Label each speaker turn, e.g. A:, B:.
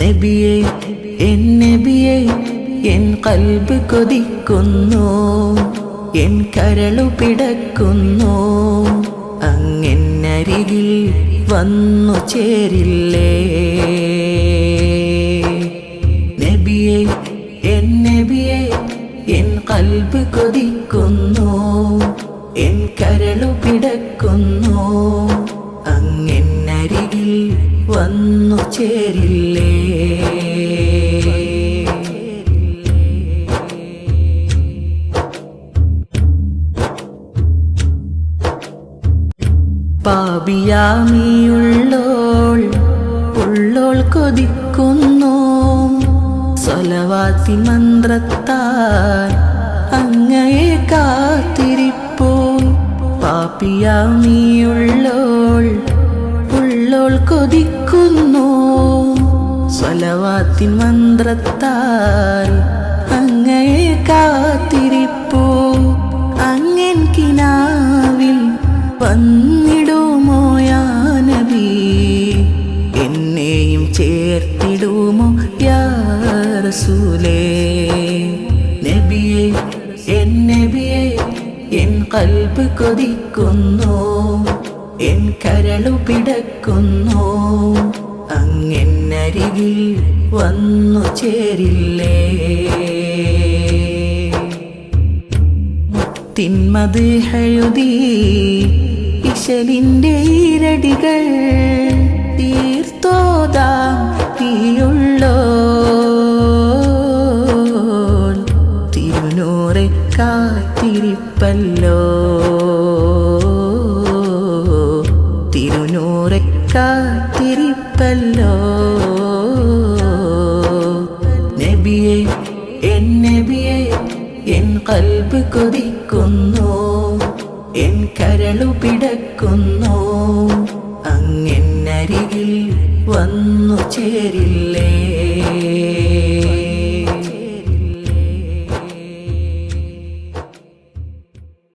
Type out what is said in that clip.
A: നബിയെ എൻ നബിയെ എൻ കൽബ് കൊതിക്കുന്നു എൻ കരളു പിടക്കുന്നു. അങ്ങനരികിൽ വന്നു ചേരില്ലേ? നബിയെ എൻ നബിയെ എൻ കൽബ് കൊതിക്കുന്നു എൻ കരളു പിടക്കുന്നു. അങ്ങെന്നരികിൽ വന്നു ചേരില്ലേ? പാപിയാമിയുള്ളോൾ ഉള്ളോൾ കൊതിക്കുന്നു. സ്വലവാത്തി മന്ത്രത്താൽ അങ്ങയെ കാത്തിരിപ്പൂ. പാപിയാമിയുള്ളോൾ ഉള്ളോൾ കൊതിക്കുന്നു. സ്വലവാത്തിൻ മന്ത്രത്താൽ അങ്ങയെ കാത്തിരിപ്പോ. അങ്ങൻ കിനാവിൽ വന്നിടുമോ യാ നബി എന്നെയും ചേർത്തിടുമോ യാസൂലേ നബിയെ എൻ നബിയെ എൻ കൽബ് കൊതിക്കുന്നു. എൻ കരളു പിടക്കുന്നു. അങ്ങെന്നരികിൽ വന്നു ചേരില്ലേ. തിന്മത് ഹഴുതി ഇശലിന്റെ ഈരടികൾ തീർത്തോതാം തീയുള്ളോ. തിരുനൂറെ കാത്തിരിപ്പല്ലോ കാത്തിരിപ്പല്ലോ. നബിയെ എൻ നബിയെ എൻ കൽബ് കൊതിക്കുന്നു. എൻ കരളു പിടക്കുന്നു. അങ്ങനരികിൽ വന്നു ചേരില്ലേ.